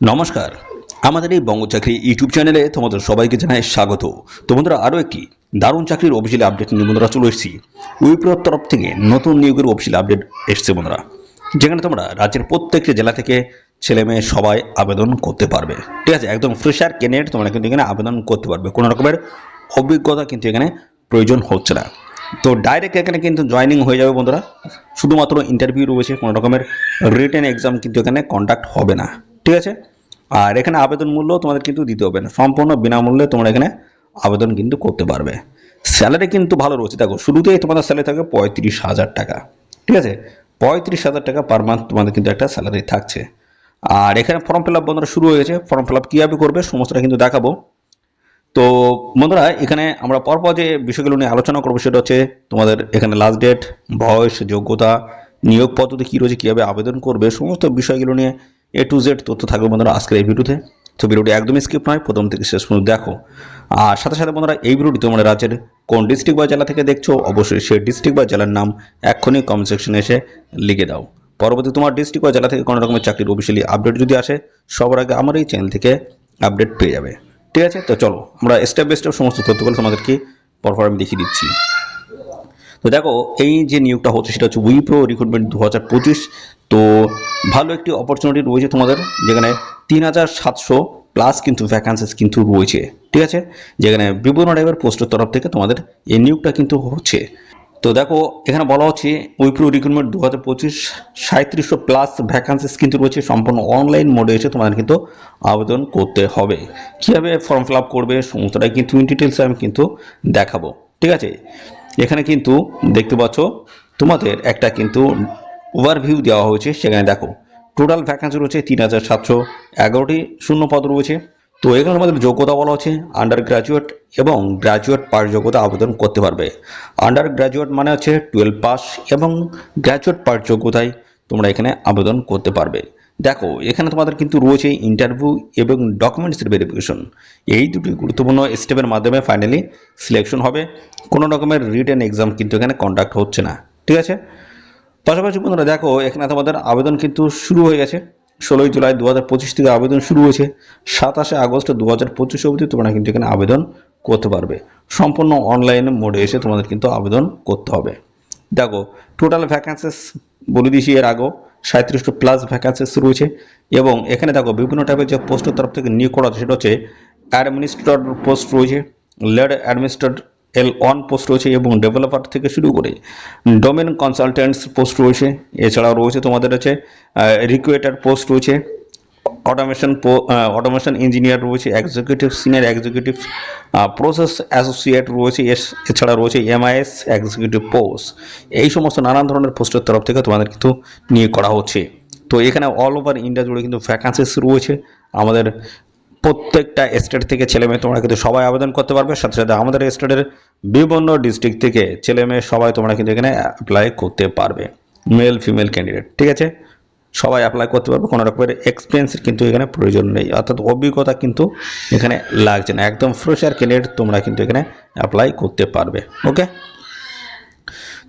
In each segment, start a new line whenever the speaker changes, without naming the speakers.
নমস্কার। আমাদের এই বঙ্গচাকরি ইউটিউব চ্যানেলে তোমাদের সবাইকে জানাই স্বাগত। তো বন্ধুরা, আরও একটি দারুণ চাকরির অফিসিয়াল আপডেট নিয়ে বন্ধুরা চলে এসেছি। উইপ্রোর তরফ থেকে নতুন নিয়োগের অফিসিয়াল আপডেট এসছে বন্ধুরা, যেখানে তোমরা রাজ্যের প্রত্যেকটি জেলা থেকে ছেলে মেয়ে সবাই আবেদন করতে পারবে। ঠিক আছে, একদম ফ্রেশার ক্যান্ডিডেট তোমরা কিন্তু এখানে আবেদন করতে পারবে। কোনো রকমের অভিজ্ঞতা কিন্তু এখানে প্রয়োজন হচ্ছে না। তো ডাইরেক্ট এখানে কিন্তু জয়েনিং হয়ে যাবে বন্ধুরা। শুধুমাত্র ইন্টারভিউ রয়েছে, কোনো রকমের রিটেন এক্সাম কিন্তু এখানে কন্ডাক্ট হবে না। ঠিক আছে? আর এখানে আবেদন মূল্য তোমাদের কিন্তু দিতে হবে না। সম্পূর্ণ বিনামূল্যে তোমরা এখানে আবেদন কিন্তু করতে পারবে। স্যালারি কিন্তু ভালো রয়েছে। দেখো, শুরুতেই তোমাদের স্যালারি থাকবে পঁয়ত্রিশ হাজার টাকা। ঠিক আছে? পঁয়ত্রিশ হাজার টাকা পার মান্থ তোমাদের কিন্তু একটা স্যালারি থাকছে। আর এখানে ফর্ম ফিল আপ বন্ধুরা শুরু হয়ে গেছে। ফর্ম ফিল আপ কীভাবে করবে সমস্তটা কিন্তু দেখাবো। তো বন্ধুরা, এখানে আমরা পরপর যে বিষয়গুলো নিয়ে আলোচনা করব সেটা হচ্ছে তোমাদের এখানে লাস্ট ডেট বয়স, যোগ্যতা নিয়োগ পদ্ধতি কী রয়েছে, কীভাবে আবেদন করবে, সমস্ত বিষয়গুলো নিয়ে এ টু জেড তথ্য থাকবে বন্ধুরা আজকের এই ভিডিওতে। তো ভিডিওটি একদমই স্কিপ নয়, প্রথম থেকে শেষ পর্যন্ত দেখো। আর সাথে সাথে বন্ধুরা এই ভিডিওটি তোমরা রাজ্যের কোন ডিস্ট্রিক্ট বা জেলা থেকে দেখছ, অবশ্যই সেই ডিস্ট্রিক্ট বা জেলার নাম এক্ষুনি কমেন্ট সেকশনে এসে লিখে দাও। পরবর্তী তোমার ডিস্ট্রিক্ট বা জেলা থেকে কোনো রকমের চাকরির অফিসিয়ালি আপডেট যদি আসে, সবার আগে আমার এই চ্যানেল থেকে আপডেট পেয়ে যাবে। ঠিক আছে? তো চলো, আমরা স্টেপ বাই স্টেপ সমস্ত তথ্যগুলো তোমাদেরকে পরপর আমি দেখিয়ে দিচ্ছি। তো দেখো, এই যে নিয়োগটা হচ্ছে, সেটা হচ্ছে উইপ্রো রিক্রুটমেন্ট দু হাজার পঁচিশ তো ভালো একটি অপরচুনিটি রয়েছে তোমাদের, যেখানে তিন হাজার সাতশো প্লাস কিন্তু ভ্যাকান্সিস কিন্তু রয়েছে, ঠিক আছে? যেখানে বিভিন্ন টাইপের পোস্টের তরফ থেকে তোমাদের এই নিয়োগটা কিন্তু হচ্ছে। তো দেখো, এখানে বলা হচ্ছে উইপ্রো রিক্রুটমেন্ট দু হাজার পঁচিশ সাঁত্রিশশো প্লাস ভ্যাকান্সিস কিন্তু রয়েছে, সম্পূর্ণ অনলাইন মোডে এসে তোমাদের কিন্তু আবেদন করতে হবে। কীভাবে ফর্ম ফিল আপ করবে, সমস্তটাই কিন্তু ইন ডিটেলসে আমি কিন্তু দেখাবো, ঠিক আছে? এখানে কিন্তু দেখতে পাচ্ছ, তোমাদের একটা কিন্তু ওভারভিউ দেওয়া হয়েছে, সেখানে দেখো টোটাল ভ্যাকান্সি রয়েছে তিন হাজার সাতশো এগারোটি, শূন্য পদ রয়েছে। তো এখানে আমাদের যোগ্যতা বলা হচ্ছে আন্ডার গ্র্যাজুয়েট এবং গ্র্যাজুয়েট পার যোগ্যতা আবেদন করতে পারবে। আন্ডার গ্র্যাজুয়েট মানে হচ্ছে টুয়েলভ পাস এবং গ্র্যাজুয়েট পার যোগ্যতায় তোমরা এখানে আবেদন করতে পারবে। দেখো, এখানে তোমাদের কিন্তু রয়েছে ইন্টারভিউ এবং ডকুমেন্টসের ভেরিফিকেশন এই দুটি গুরুত্বপূর্ণ স্টেপের মাধ্যমে ফাইনালি সিলেকশন হবে। কোনো রকমের রিটেন এক্সাম কিন্তু এখানে কন্ডাক্ট হচ্ছে না। ঠিক আছে? পাশাপাশি বন্ধুরা দেখো, এখানে তোমাদের আবেদন কিন্তু শুরু হয়ে গেছে। ষোলোই জুলাই দু হাজার পঁচিশ থেকে আবেদন শুরু হয়েছে। সাতাশে আগস্ট দু হাজার পঁচিশ অবধি তোমরা কিন্তু এখানে আবেদন করতে পারবে। সম্পূর্ণ অনলাইন মোডে এসে তোমাদের কিন্তু আবেদন করতে হবে। দেখো টোটাল ভ্যাকান্সিস বলে দিয়েছি এর আগেও সাঁত্রিশটা প্লাস ভ্যাকান্সিস রয়েছে। এবং এখানে দেখো, বিভিন্ন টাইপের যে পোস্টের তরফ থেকে নিয়োগ করা হচ্ছে, সেটা হচ্ছে অ্যাডমিনিস্ট্রেটর পোস্ট রয়েছে lead administrator L one post রয়েছে এবং ডেভেলপার থেকে শুরু করে ডোমেন কনসালটেন্টস পোস্ট রয়েছে। এছাড়াও রয়েছে তোমাদের হচ্ছে রিকুয়েটার পোস্ট রয়েছে, অটোমেশন অটোমেশন ইঞ্জিনিয়ার রয়েছে executive senior executive process associate রয়েছে এছাড়া রয়েছে এমআইএস এক্সিকিউটিভ পোস্ট এই সমস্ত নানান ধরনের পোস্টের তরফ থেকে তোমাদের কিন্তু নিয়োগ করা হচ্ছে। তো এখানে অল ওভার ইন্ডিয়া জুড়ে কিন্তু ভ্যাকান্সিস রয়েছে। আমাদের প্রত্যেকটা স্টেট থেকে ছেলে মেয়ে তোমরা কিন্তু সবাই আবেদন করতে পারবে। সাথে সাথে আমাদের স্টেটের বিভিন্ন ডিস্ট্রিক্ট থেকে ছেলে মেয়ে সবাই তোমরা কিন্তু এখানে অ্যাপ্লাই করতে পারবে। মেল ফিমেল ক্যান্ডিডেট ঠিক আছে? সবাই অ্যাপ্লাই করতে পারবে, কোনো রকমের এক্সপিরিয়েন্সের কিন্তু এখানে প্রয়োজন নেই। অর্থাৎ অভিজ্ঞতা কিন্তু এখানে লাগছে না। একদম ফ্রেশার ক্যান্ডিডেট তোমরা কিন্তু এখানে অ্যাপ্লাই করতে পারবে ওকে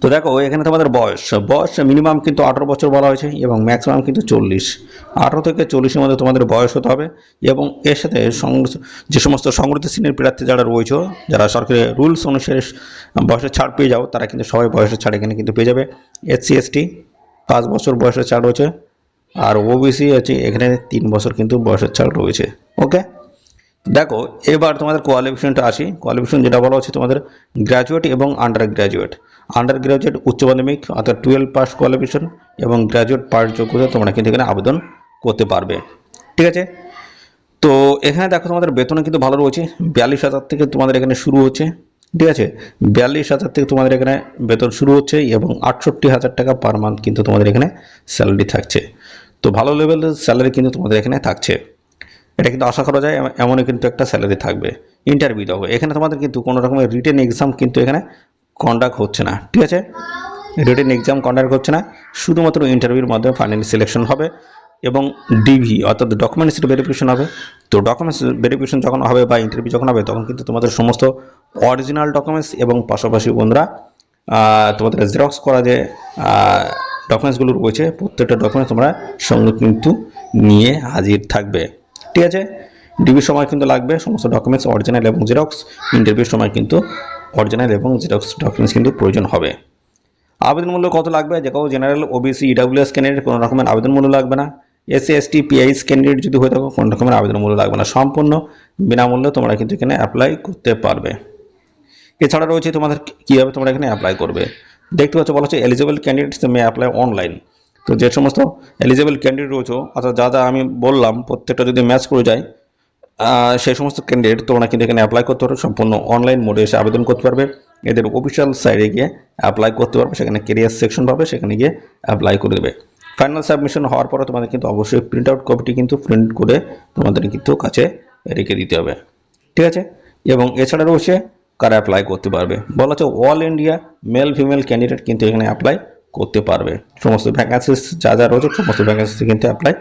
তো দেখো, এখানে তোমাদের বয়স। বয়স মিনিমাম কিন্তু আঠারো বছর বলা হয়েছে এবং ম্যাক্সিমাম কিন্তু চল্লিশ। আঠারো থেকে চল্লিশের মধ্যে তোমাদের বয়স হতে হবে এবং এর সাথে যে সমস্ত সংগঠিত শ্রেণির প্রার্থী যারা রয়েছে, যারা সরকারি রুলস অনুসারে বয়সের ছাড় পেয়ে যাও, তারা কিন্তু সবাই বয়সের ছাড় এখানে কিন্তু পেয়ে যাবে। এসসি এসটি পাঁচ বছর বয়সের ছাড় রয়েছে। আর ওবিসি আছে এখানে তিন বছর কিন্তু বয়সের ছাড় রয়েছে। ওকে দেখো, এবার তোমাদের কোয়ালিফিকেশনটা আসি। কোয়ালিফিকেশন যেটা বলা হচ্ছে তোমাদের গ্র্যাজুয়েট এবং আন্ডার গ্র্যাজুয়েট আন্ডার গ্র্যাজুয়েট উচ্চ মাধ্যমিক অর্থাৎ টুয়েলভ পাস কোয়ালিফিকেশন এবং গ্র্যাজুয়েট পাস যোগ্যতা তোমরা কিন্তু এখানে আবেদন করতে পারবে। ঠিক আছে? তো এখানে দেখো তোমাদের বেতন কিন্তু ভালো রয়েছে। বিয়াল্লিশ হাজার থেকে তোমাদের এখানে শুরু হচ্ছে। ঠিক আছে? বিয়াল্লিশ হাজার থেকে তোমাদের এখানে বেতন শুরু হচ্ছে এবং আটষট্টি হাজার টাকা পার মান্থ কিন্তু তোমাদের এখানে স্যালারি থাকছে। তো ভালো লেভেলের স্যালারি কিন্তু তোমাদের এখানে থাকছে। এটা কিন্তু আশা করা যায় এম- এমনই কিন্তু একটা স্যালারি থাকবে। ইন্টারভিউ দেখো এখানে তোমাদের কিন্তু কোনো রকমের রিটেন এক্সাম কিন্তু এখানে কন্ডাক্ট হচ্ছে না, ঠিক আছে? রিটেন এক্সাম কন্ডাক্ট হচ্ছে না, শুধুমাত্র ইন্টারভিউর মাধ্যমে ফাইনালি সিলেকশন হবে এবং ডিভি অর্থাৎ ডকুমেন্টস ভেরিফিকেশন হবে। তো ডকুমেন্টস ভেরিফিকেশন যখন হবে বা ইন্টারভিউ যখন হবে, তখন কিন্তু তোমাদের সমস্ত অরিজিনাল ডকুমেন্টস এবং পাশাপাশি বন্ধুরা তোমাদের জেরক্স করা যে ডকুমেন্টসগুলো রয়েছে, প্রত্যেকটা ডকুমেন্টস তোমরা সঙ্গে কিন্তু নিয়ে হাজির থাকবে, ঠিক আছে? ডিবির সময় কিন্তু লাগবে, সমস্ত ডকুমেন্টস অরিজিনাল এবং জেরক্স ইন্টারভিউর সময় কিন্তু অরিজিনাল এবং জেরক্স ডকুমেন্টস কিন্তু প্রয়োজন হবে। আবেদন মূল্য কত লাগবে? যে কাউ জেনারেল ওবিসি ইডাব্লিউএস ক্যান্ডিডেট কোনো রকমের আবেদন মূল্য লাগবে না। এসসি এসটি পিআইএস ক্যান্ডিডেট যদি হয়ে থাকো, কোনো রকমের আবেদন মূল্য লাগবে না। সম্পূর্ণ বিনামূল্যে তোমরা কিন্তু এখানে অ্যাপ্লাই করতে পারবে। এছাড়া রয়েছে তোমাদের কীভাবে তোমরা এখানে অ্যাপ্লাই করবে? দেখতে পাচ্ছ, বলা হচ্ছে eligible candidates may apply online তো যে সমস্ত এলিজিবল ক্যান্ডিডেট রয়েছে, অর্থাৎ যা যা আমি বললাম, প্রত্যেকটা যদি ম্যাচ করে যায় সেই সমস্ত ক্যান্ডিডেট তোমরা কিন্তু এখানে অ্যাপ্লাই করতে পারবে, সম্পূর্ণ অনলাইন মোডে এসে আবেদন করতে পারবে। এদের অফিসিয়াল সাইডে গিয়ে অ্যাপ্লাই করতে পারবে, সেখানে কেরিয়ার সেকশন পাবে, সেখানে গিয়ে অ্যাপ্লাই করে দেবে। ফাইনাল সাবমিশন হওয়ার পরে তোমাদের কিন্তু অবশ্যই প্রিন্ট আউট কপিটি কিন্তু প্রিন্ট করে তোমাদের কিন্তু কাছে রেখে দিতে হবে। ঠিক আছে? এবং এছাড়া রয়েছে কারা অ্যাপ্লাই করতে পারবে। বলা হচ্ছে all India male female candidate কিন্তু এখানে অ্যাপ্লাই করতে পারবে। সমস্ত ভ্যাকান্সিস যা যা রয়েছে, সমস্ত ভ্যাকান্সি কিন্তু অ্যাপ্লাই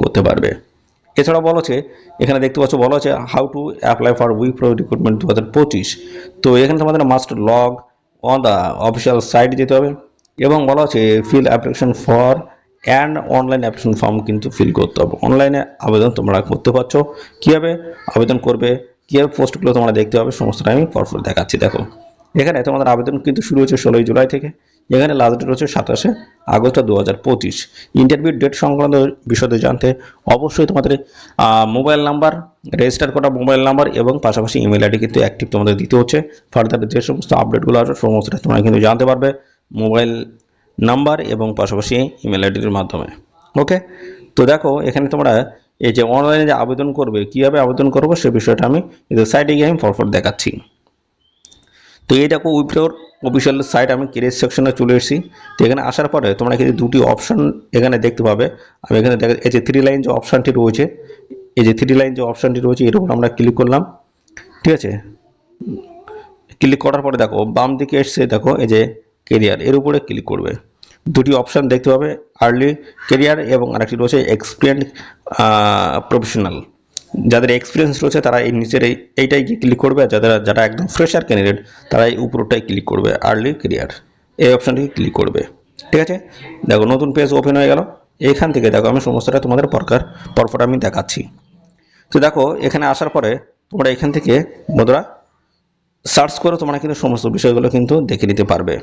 করতে পারবে। এছাড়া বলা হচ্ছে, এখানে দেখতে পাচ্ছ বলা আছে how to apply for Wipro recruitment দু হাজার পঁচিশ। তো এখানে তোমাদের must log on the official site যেতে হবে এবং বলা আছে fill application for and online application form কিন্তু ফিল করতে হবে। অনলাইনে আবেদন তোমরা করতে পারছ। কীভাবে আবেদন করবে, কীভাবে পোস্টগুলো তোমরা দেখতে হবে সমস্তটা আমি পরপর দেখাচ্ছি। দেখো, এখানে তোমাদের আবেদন কিন্তু শুরু হচ্ছে ষোলোই জুলাই থেকে। এখানে লাস্ট ডেট হচ্ছে সাতাশে আগস্ট দু হাজার পঁচিশ। ইন্টারভিউ ডেট সংক্রান্ত বিষয়ে জানতে অবশ্যই তোমাদের মোবাইল নাম্বার রেজিস্টার করা মোবাইল নাম্বার এবং পাশাপাশি ইমেল আইডি কিন্তু অ্যাক্টিভ তোমাদের দিতে হচ্ছে। ফার্দার যে সমস্ত আপডেটগুলো আছে সমস্তটা তোমরা কিন্তু জানতে পারবে মোবাইল নাম্বার এবং পাশাপাশি ইমেল আইডির মাধ্যমে। ওকে তো দেখো, এখানে তোমরা এই যে অনলাইনে যে আবেদন করবে, কীভাবে আবেদন করব সে বিষয়টা আমি সাইডে গিয়ে আমি ফরফর দেখাচ্ছি। তো এই দেখো উইপ্রোর অফিসিয়াল সাইট আমি কেরিয়ার সেকশনে চলে এসেছি। তো এখানে আসার পরে তোমরা কিন্তু দুটি অপশান এখানে দেখতে পাবে। আমি এখানে দেখ এই যে থ্রি লাইন যে অপশানটি রয়েছে, এই যে থ্রি লাইন যে অপশানটি রয়েছে, এর উপর আমরা ক্লিক করলাম। ঠিক আছে? ক্লিক করার পরে দেখো, বাম দিকে এসছে, দেখো, এই যে কেরিয়ার এর উপরে ক্লিক করবে। দুটি অপশান দেখতে পাবে আর্লি কেরিয়ার এবং আরেকটি রয়েছে এক্সপিরিয়েন্ট প্রফেশনাল যাদের এক্সপিরিয়েন্স রয়েছে তারা এই নিচের এই, এইটাই ক্লিক করবে আর যাদের, যারা একদম ফ্রেশার ক্যান্ডিডেট তারা এই উপরটাই ক্লিক করবে আর্লি কেরিয়ার এই অপশানটিকে ক্লিক করবে। ঠিক আছে? দেখো, নতুন পেজ ওপেন হয়ে গেল। এখান থেকে দেখো, আমি সমস্তটা তোমাদের পরকার পরপর আমি দেখাচ্ছি। তো দেখো, এখানে আসার পরে তোমরা এখান থেকে বন্ধুরা সার্চ করে তোমরা কিন্তু সমস্ত বিষয়গুলো কিন্তু দেখে নিতে পারবে।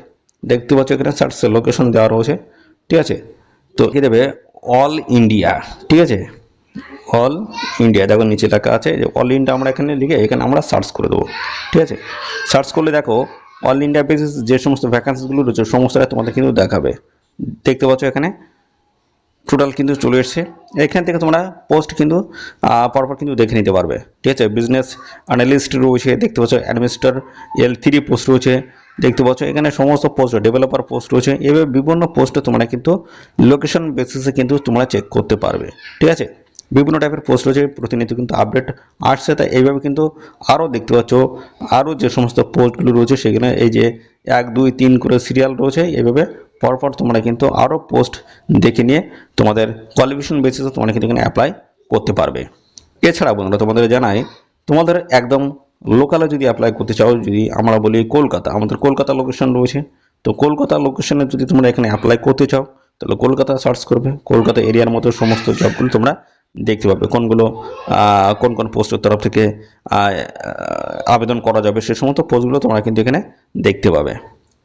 দেখতে পাচ্ছ এখানে সার্চ লোকেশন দেওয়া রয়েছে। ঠিক আছে? তো কি দেবে অল ইন্ডিয়া ঠিক আছে? অল ইন্ডিয়া দেখো নিচে লেখা আছে যে অল ইন্ডিয়া আমরা এখানে লিখে এখানে আমরা সার্চ করে দেবো, ঠিক আছে? সার্চ করলে দেখো অল ইন্ডিয়া বেসিস যে সমস্ত ভ্যাকান্সিগুলো রয়েছে, সমস্তটা তোমাদের কিন্তু দেখাবে। দেখতে পাচ্ছ এখানে? টোটাল কিন্তু চলে এসছে। এখান থেকে তোমরা পোস্ট কিন্তু পরপর কিন্তু দেখে নিতে পারবে, ঠিক আছে? বিজনেস অ্যানালিস্ট রয়েছে, দেখতে পাচ্ছ অ্যাডমিনিস্টার এল থ্রি পোস্ট রয়েছে, দেখতে পাচ্ছ, এখানে সমস্ত পোস্ট ডেভেলপার পোস্ট রয়েছে, এভাবে বিভিন্ন পোস্টে তোমরা কিন্তু লোকেশন বেসিসে কিন্তু তোমরা চেক করতে পারবে, ঠিক আছে? বিভিন্ন টাইপের পোস্ট রয়েছে প্রতিনিয়ত কিন্তু আপডেট আসছে, তাই এইভাবে কিন্তু আরও দেখতে পাচ্ছ। আরও যে সমস্ত পোস্টগুলো রয়েছে সেখানে এই যে এক, দুই, তিন করে সিরিয়াল রয়েছে, এইভাবে পরপর তোমরা কিন্তু আরও পোস্ট দেখে নিয়ে তোমাদের কোয়ালিফিকেশন বেসিসে তোমরা কিন্তু এখানে অ্যাপ্লাই করতে পারবে। এছাড়া বন্ধুরা তোমাদের জানাই, তোমাদের একদম লোকালে যদি অ্যাপ্লাই করতে চাও, যদি আমরা বলি কলকাতা, আমাদের কলকাতা লোকেশন রয়েছে, তো কলকাতা লোকেশনে যদি তোমরা এখানে অ্যাপ্লাই করতে চাও, তাহলে কলকাতা সার্চ করবে, কলকাতা এরিয়ার মতো সমস্ত জবগুলো তোমরা দেখতে পাবে কোনগুলো কোন কোন পোস্টের তরফ থেকে আবেদন করা যাবে সে সমস্ত পোস্টগুলো তোমরা কিন্তু এখানে দেখতে পাবে।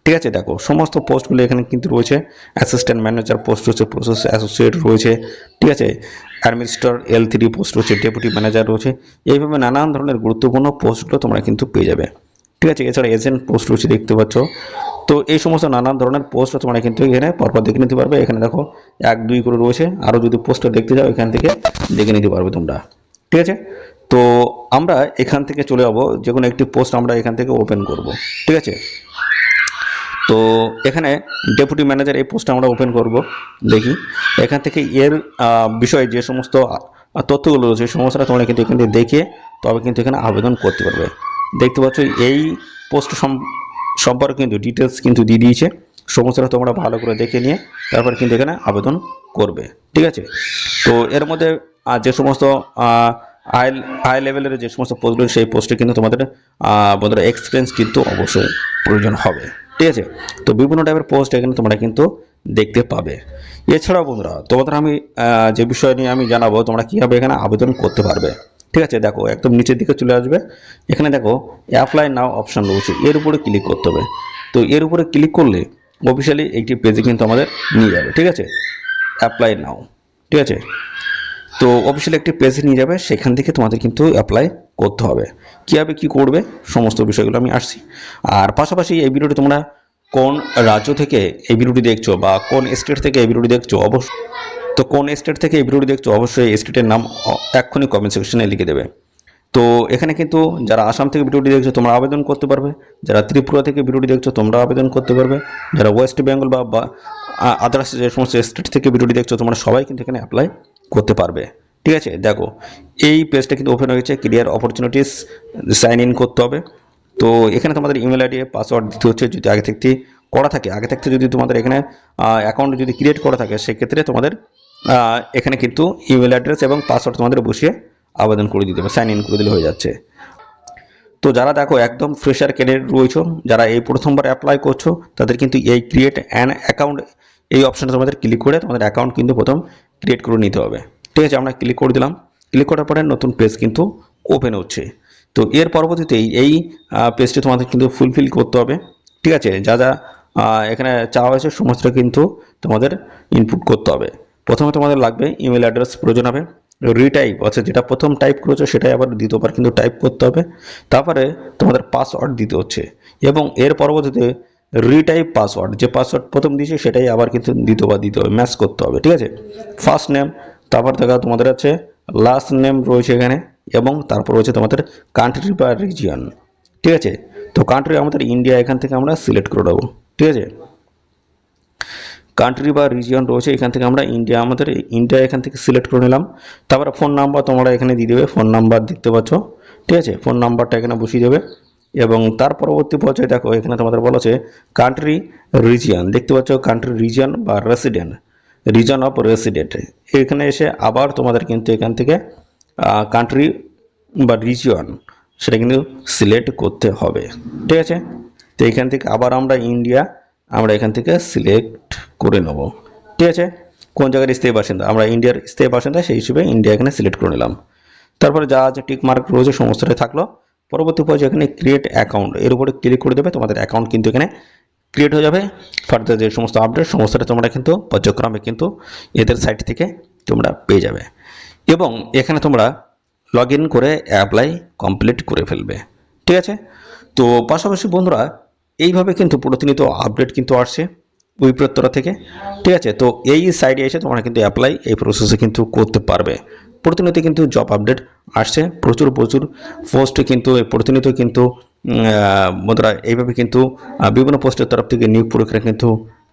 ঠিক আছে, দেখো, সমস্ত পোস্টগুলো এখানে কিন্তু রয়েছে। অ্যাসিস্ট্যান্ট ম্যানেজার পোস্ট রয়েছে প্রসেস অ্যাসোসিয়েট রয়েছে, ঠিক আছে? অ্যাডমিনিস্ট্রার এল থ্রি পোস্ট রয়েছে ডেপুটি ম্যানেজার রয়েছে। এইভাবে নানান ধরনের গুরুত্বপূর্ণ পোস্টগুলো তোমরা কিন্তু পেয়ে যাবে। ঠিক আছে, এছাড়া এজেন্ট পোস্ট রয়েছে, দেখতে পাচ্ছ। তো এই সমস্ত নানান ধরনের পোস্ট তোমরা কিন্তু এখানে পরপর দেখে নিতে পারবে। এখানে দেখো এক, দুই করে রয়েছে। আরও যদি পোস্টটা দেখতে যাও, এখান থেকে দেখে নিতে পারবে তোমরা। ঠিক আছে? তো আমরা এখান থেকে চলে যাব। যে কোনো একটি পোস্ট আমরা এখান থেকে ওপেন করব। ঠিক আছে? তো এখানে ডেপুটি ম্যানেজার এই পোস্টটা আমরা ওপেন করব। দেখি। এখান থেকে এর বিষয়ে যে সমস্ত তথ্যগুলো রয়েছে সমস্তটা তোমরা কিন্তু এখান থেকে দেখে তবে কিন্তু এখানে আবেদন করতে পারবে। দেখতে পাচ্ছ, এই পোস্ট সম্পর্কে কিন্তু ডিটেলস কিন্তু দিয়ে দিয়েছে। সমস্তটা তোমরা ভালো করে দেখে নিয়ে তারপর কিন্তু এখানে আবেদন করবে। ঠিক আছে? তো এর মধ্যে যে সমস্ত আই আই লেভেলের যে সমস্ত পোস্টগুলো সেই পোস্টে কিন্তু তোমাদের বন্ধুরা এক্সপিরিয়েন্স কিন্তু অবশ্যই প্রয়োজন হবে। ঠিক আছে? তো বিভিন্ন টাইপের পোস্ট এখানে তোমরা কিন্তু দেখতে পাবে। এছাড়াও বন্ধুরা, তোমাদের আমি যে বিষয় নিয়ে আমি জানাব, তোমরা কীভাবে এখানে আবেদন করতে পারবে। ঠিক আছে, দেখো, একদম নিচের দিকে চলে আসবে। এখানে দেখো অ্যাপ্লাই নাও অপশান রয়েছে। এর উপরে ক্লিক করতে হবে। তো এর উপরে ক্লিক করলে অফিসিয়ালি একটি পেজে কিন্তু আমাদের নিয়ে যাবে, ঠিক আছে? অ্যাপ্লাই নাও ঠিক আছে? তো অফিসিয়ালি একটি পেজে নিয়ে যাবে, সেখান থেকে তোমাদের কিন্তু অ্যাপ্লাই করতে হবে। কীভাবে কী করবে, সমস্ত বিষয়গুলো আমি আসছি। আর পাশাপাশি এই ভিডিওটি তোমরা কোন রাজ্য থেকে এই ভিডিওটি দেখছ বা কোন স্টেট থেকে এই ভিডিওটি দেখছ, অবশ্যই তো কোন স্টেট থেকে এই ভিডিওটি দেখছ, অবশ্যই স্টেটের নাম এক্ষুনি কমেন্ট সেকশনে লিখে দেবে। তো এখানে কিন্তু যারা আসাম থেকে ভিডিওটি দেখছ, তোমরা আবেদন করতে পারবে। যারা ত্রিপুরা থেকে ভিডিওটি দেখছ, তোমরা আবেদন করতে পারবে। যারা ওয়েস্ট বেঙ্গল বা আদার্স যে সমস্ত স্টেট থেকে ভিডিওটি দেখছ, তোমরা সবাই কিন্তু এখানে অ্যাপ্লাই করতে পারবে। ঠিক আছে? দেখো, এই পেজটা কিন্তু ওপেন হয়েছে ক্লিয়ার অপরচুনিটিস সাইন ইন করতে হবে। তো এখানে তোমাদের ইমেল আইডি পাসওয়ার্ড দিতে হচ্ছে, যদি আগে থাকতে করা থাকে। আগে থাকতে যদি তোমাদের এখানে অ্যাকাউন্ট যদি ক্রিয়েট করা থাকে, সেক্ষেত্রে তোমাদের এখানে কিন্তু ইমেল অ্যাড্রেস এবং পাসওয়ার্ড তোমাদের বসিয়ে আবেদন করে দিতে হবে সাইন ইন করে দিলে হয়ে যাচ্ছে। তো যারা দেখো একদম ফ্রেশার ক্যান্ডিডেট রয়েছো, যারা এই প্রথমবার অ্যাপ্লাই করছ, তাদের কিন্তু এই ক্রিয়েট অ্যান অ্যাকাউন্ট এই অপশানে তোমাদের ক্লিক করে তোমাদের অ্যাকাউন্ট কিন্তু প্রথম ক্রিয়েট করে নিতে হবে। ঠিক আছে, আমরা ক্লিক করে দিলাম। ক্লিক করার পরে নতুন পেজ কিন্তু ওপেন হচ্ছে। তো এর পরবর্তীতে এই- এই পেজটি তোমাদের কিন্তু ফুলফিল করতে হবে। ঠিক আছে, যা যা এখানে চাওয়া হয়েছে, সমস্ত কিন্তু তোমাদের ইনপুট করতে হবে। প্রথমে তোমাদের লাগবে ইমেল অ্যাড্রেস প্রয়োজন হবে। রিটাইপ অর্থাৎ যেটা প্রথম টাইপ করেছ সেটাই আবার দ্বিতীয়বার কিন্তু টাইপ করতে হবে। তারপরে তোমাদের পাসওয়ার্ড দিতে হচ্ছে এবং এর পরবর্তীতে রিটাইপ পাসওয়ার্ড যে পাসওয়ার্ড প্রথম দিয়েছে সেটাই আবার কিন্তু দ্বিতীয়বার দিতে হবে ম্যাচ করতে হবে, ঠিক আছে? ফার্স্ট নেম তারপর দেখা তোমাদের আছে লাস্ট নেম রয়েছে এখানে এবং তারপর রয়েছে তোমাদের কান্ট্রি বা রিজিয়ন ঠিক আছে? তো কান্ট্রি আমাদের ইন্ডিয়া এখান থেকে আমরা সিলেক্ট করে দেবো ঠিক আছে? কান্ট্রি বা রিজিয়ন রয়েছে, এখান থেকে আমরা ইন্ডিয়া আমাদের ইন্ডিয়া এখান থেকে সিলেক্ট করে নিলাম। তারপরে ফোন নাম্বার তোমরা এখানে দিয়ে দেবে ফোন নাম্বার দেখতে পাচ্ছ, ঠিক আছে? ফোন নাম্বারটা এখানে বসিয়ে দেবে। এবং তার পরবর্তী পর্যায়ে দেখো, এখানে তোমাদের বলা আছে কান্ট্রি রিজিয়ন দেখতে পাচ্ছ কান্ট্রি রিজিয়ন বা রেসিডেন্ট রিজন অফ রেসিডেন্ট এখানে এসে আবার তোমাদের কিন্তু এখান থেকে কান্ট্রি বা রিজিয়ন সেটা কিন্তু সিলেক্ট করতে হবে। ঠিক আছে? তো এখান থেকে আবার আমরা ইন্ডিয়া আমরা এখান থেকে সিলেক্ট করে নেব। ঠিক আছে? কোন জায়গার স্থায়ী বাসিন্দা আমরা ইন্ডিয়ার স্থায়ী বাসিন্দা সেই হিসেবে ইন্ডিয়া এখানে সিলেক্ট করে নিলাম। তারপরে যা আছে টিক মার্ক রয়েছে, সমস্তটাই থাকল। পরবর্তী পর্যায়ে এখানে ক্রিয়েট অ্যাকাউন্ট এর উপরে ক্লিক করে দেবে, তোমাদের অ্যাকাউন্ট কিন্তু এখানে ক্রিয়েট হয়ে যাবে। ফার্দার যে সমস্ত আপডেট সমস্তটা তোমরা কিন্তু পর্যায়ক্রমে কিন্তু এদের সাইট থেকে তোমরা পেয়ে যাবে। এবং এখানে তোমরা লগ করে অ্যাপ্লাই কমপ্লিট করে ফেলবে। ঠিক আছে? তো পাশাপাশি বন্ধুরা এইভাবে কিন্তু প্রতিনিয়ত আপডেট কিন্তু আসছে উইপ্রতরা থেকে। ঠিক আছে? তো এই সাইডে এসে তোমরা কিন্তু অ্যাপ্লাই এই প্রসেসে কিন্তু করতে পারবে। প্রতিনিয়ত কিন্তু জব আপডেট আসছে। প্রচুর প্রচুর পোস্ট কিন্তু এই প্রতিনিয়ত কিন্তু বন্ধুরা এইভাবে কিন্তু বিভিন্ন পোস্টের তরফ থেকে নিয়োগ পরীক্ষা কিন্তু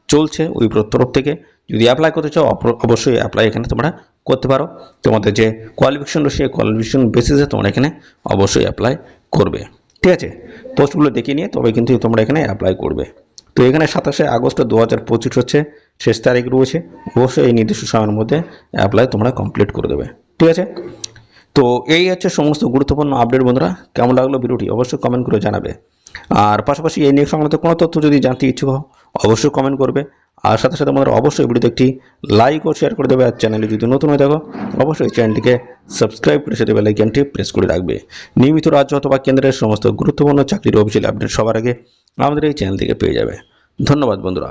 চলছে উইপ্রোর তরফ থেকে। যদি অ্যাপ্লাই করতে চাও অবশ্যই অ্যাপ্লাই এখানে তোমরা করতে পারো। তোমাদের যে কোয়ালিফিকেশন রয়েছে কোয়ালিফিকেশন বেসিসে তোমরা এখানে অবশ্যই অ্যাপ্লাই করবে। ঠিক আছে? পোস্টগুলো দেখে নিয়ে তবে কিন্তু তোমরা এখানে অ্যাপ্লাই করবে। তো এখানে সাতাশে আগস্ট দু হাজার পঁচিশ হচ্ছে, শেষ তারিখ রয়েছে। অবশ্যই এই নির্দিষ্ট সময়ের মধ্যে অ্যাপ্লাই তোমরা কমপ্লিট করে দেবে। ঠিক আছে? তো এই হচ্ছে সমস্ত গুরুত্বপূর্ণ আপডেট বন্ধুরা। কেমন লাগল ভিডিওটি অবশ্যই কমেন্ট করে জানাবে। আর পাশাপাশি এই নিয়ে সংক্রান্ত কোনো তথ্য যদি জানতে ইচ্ছুক হও, অবশ্যই কমেন্ট করবে। আর সাথে সাথে আমাদের অবশ্যই ভিডিওতে একটি লাইক ও শেয়ার করে দেবে। আর চ্যানেলে যদি নতুন হয়ে থাকো, অবশ্যই চ্যানেলটিকে সাবস্ক্রাইব করে সেটি বেলাইকানটি প্রেস করে রাখবে। নিয়মিত রাজ্য অথবা কেন্দ্রের সমস্ত গুরুত্বপূর্ণ চাকরির অফিসিয়াল আপডেট সবার আগে আমাদের এই চ্যানেল থেকে পেয়ে যাবে। ধন্যবাদ বন্ধুরা।